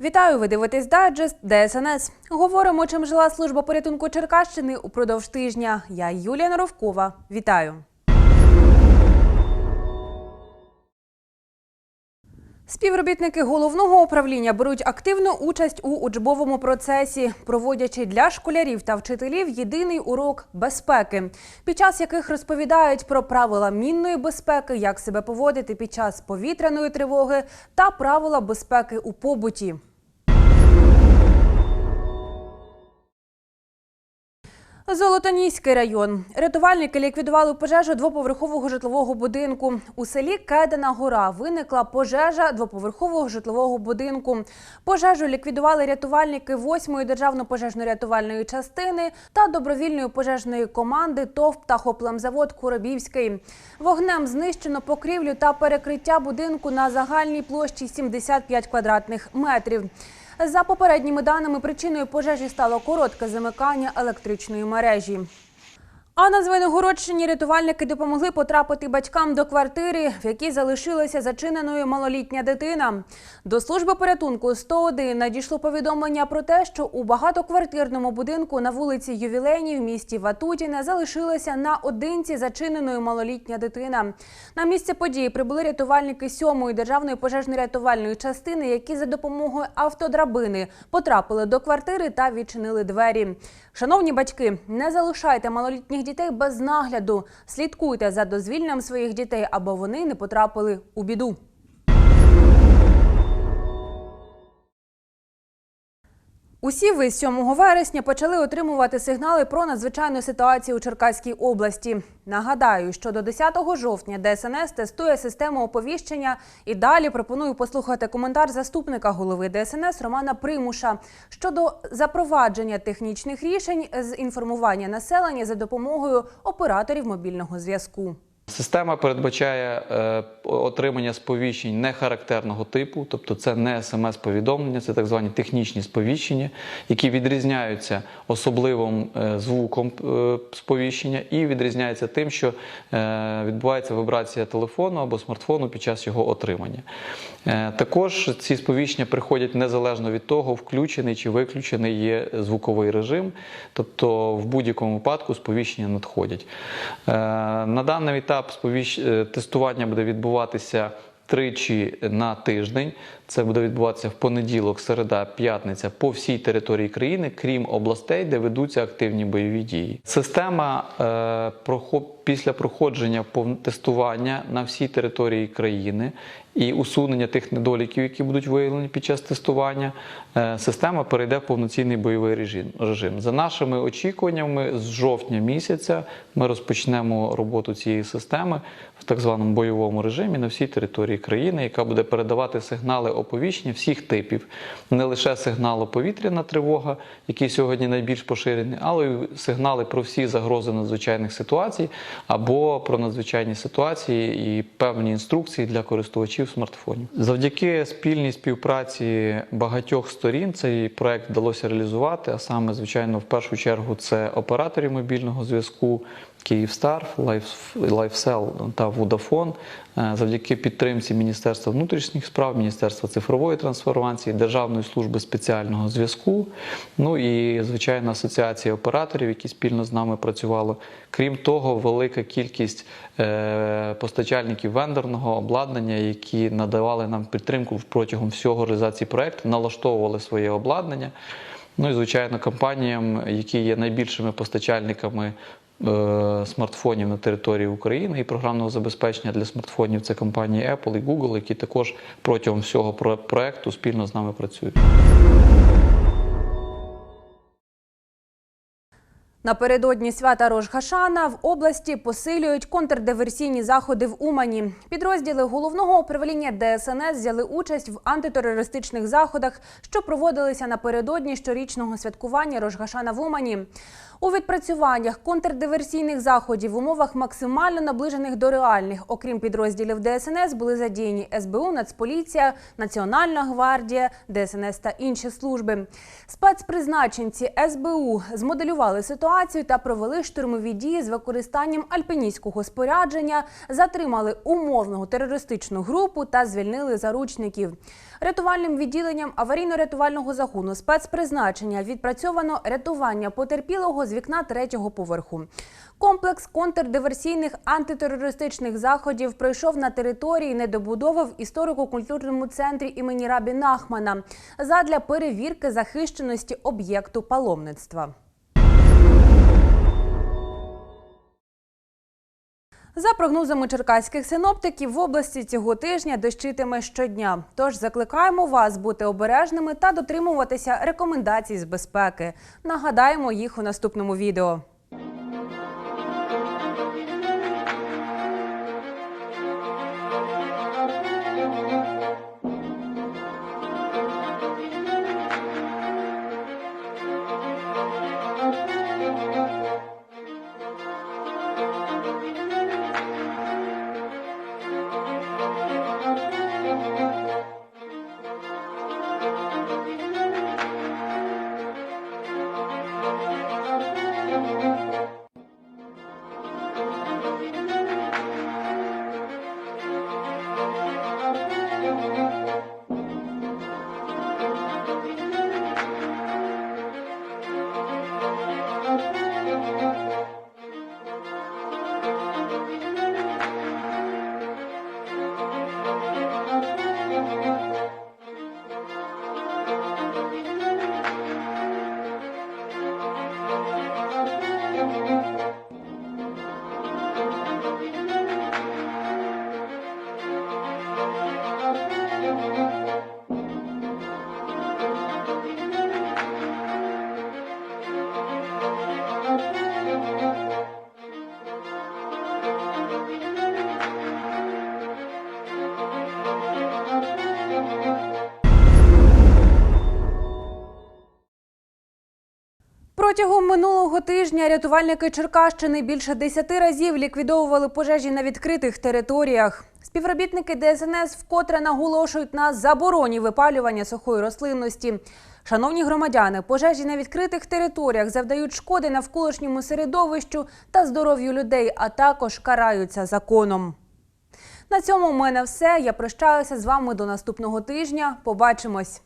Вітаю! Ви дивитесь дайджест ДСНС. Говоримо, чим жила служба порятунку Черкащини упродовж тижня. Я Юлія Наровкова. Вітаю. Співробітники головного управління беруть активну участь у учбовому процесі, проводячи для школярів та вчителів єдиний урок безпеки, під час яких розповідають про правила мінної безпеки, як себе поводити під час повітряної тривоги та правила безпеки у побуті. Золотоніський район. Рятувальники ліквідували пожежу двоповерхового житлового будинку. У селі Кедена Гора виникла пожежа двоповерхового житлового будинку. Пожежу ліквідували рятувальники 8-ї державно-пожежно-рятувальної частини та добровільної пожежної команди ТОВ «Птахоплемзавод Куробівський. Вогнем знищено покрівлю та перекриття будинку на загальній площі 75 квадратних метрів. За попередніми даними, причиною пожежі стало коротке замикання електричної мережі. А на Звенигородщині рятувальники допомогли потрапити батькам до квартири, в якій залишилася зачиненою малолітня дитина. До служби порятунку 101 надійшло повідомлення про те, що у багатоквартирному будинку на вулиці Ювілейній в місті Ватутіне залишилася наодинці зачиненою малолітня дитина. На місце події прибули рятувальники 7-ї державної пожежно-рятувальної частини, які за допомогою автодрабини потрапили до квартири та відчинили двері. Шановні батьки, не залишайте малолітніх дітей без нагляду. Слідкуйте за дозвільненням своїх дітей, аби вони не потрапили у біду. Усі ви з 7 вересня почали отримувати сигнали про надзвичайну ситуацію у Черкаській області. Нагадаю, що до 10 жовтня ДСНС тестує систему оповіщення і далі пропоную послухати коментар заступника голови ДСНС Романа Примуша щодо запровадження технічних рішень з інформування населення за допомогою операторів мобільного зв'язку. Система передбачає е, отримання сповіщень нехарактерного типу, тобто це не смс-повідомлення, це так звані технічні сповіщення, які відрізняються особливим е, звуком е, сповіщення і відрізняються тим, що відбувається вібрація телефону або смартфону під час його отримання. Також ці сповіщення приходять незалежно від того, включений чи виключений є звуковий режим, тобто в будь-якому випадку сповіщення надходять. На даний етап сповіщ... е, тестування буде відбуватися тричі на тиждень. Це буде відбуватися в понеділок, середа, п'ятниця по всій території країни, крім областей, де ведуться активні бойові дії. Система е, прохо- після проходження тестування на всій території країни і усунення тих недоліків, які будуть виявлені під час тестування, е, система перейде в повноцінний бойовий режим. За нашими очікуваннями, з жовтня місяця ми розпочнемо роботу цієї системи в так званому бойовому режимі на всій території країни, яка буде передавати сигнали оповіщення всіх типів, не лише сигналу повітряна тривога, який сьогодні найбільш поширений, але й сигнали про всі загрози надзвичайних ситуацій або про надзвичайні ситуації і певні інструкції для користувачів смартфонів. Завдяки спільній співпраці багатьох сторін цей проект вдалося реалізувати. А саме, звичайно, в першу чергу це операторів мобільного зв'язку. Київстар, Лайф- Лайфсел та Водафон Е, завдяки підтримці Міністерства внутрішніх справ, Міністерства цифрової трансформації, Державної служби спеціального зв'язку, ну і звичайно асоціація операторів, які спільно з нами працювали. Крім того, велика кількість е, постачальників вендорного обладнання, які надавали нам підтримку протягом всього реалізації проекту, налаштовували своє обладнання. Ну і звичайно, компаніям, які є найбільшими постачальниками смартфонів на території України і програмного забезпечення для смартфонів це компанії Apple і Google, які також протягом всього про- проекту спільно з нами працюють. Напередодні свята Рожгашана в області посилюють контрдиверсійні заходи в Умані. Підрозділи головного управління ДСНС взяли участь в антитерористичних заходах, що проводилися напередодні щорічного святкування Рожгашана в Умані. У відпрацюваннях контрдиверсійних заходів в умовах максимально наближених до реальних, окрім підрозділів ДСНС, були задіяні СБУ, Нацполіція, Національна гвардія, ДСНС та інші служби. Спецпризначенці СБУ змоделювали ситуацію та провели штурмові дії з використанням альпіністського спорядження, затримали умовного терористичну групу та звільнили заручників. Рятувальним відділенням аварійно-рятувального загону спецпризначення відпрацьовано рятування потерпілого з вікна третього поверху. Комплекс контрдиверсійних антитерористичних заходів пройшов на території недобудови в історико-культурному центрі імені Рабі Нахмана задля перевірки захищеності об'єкту паломництва. За прогнозами черкаських синоптиків, в області цього тижня дощитиме щодня. Тож закликаємо вас бути обережними та дотримуватися рекомендацій з безпеки. Нагадаємо їх у наступному відео. Протягом минулого тижня рятувальники Черкащини більше 10 разів ліквідовували пожежі на відкритих територіях. Співробітники ДСНС вкотре наголошують на забороні випалювання сухої рослинності. Шановні громадяни, пожежі на відкритих територіях завдають шкоди навколишньому середовищу та здоров'ю людей, а також караються законом. На цьому в мене все. Я прощаюся з вами до наступного тижня. Побачимось.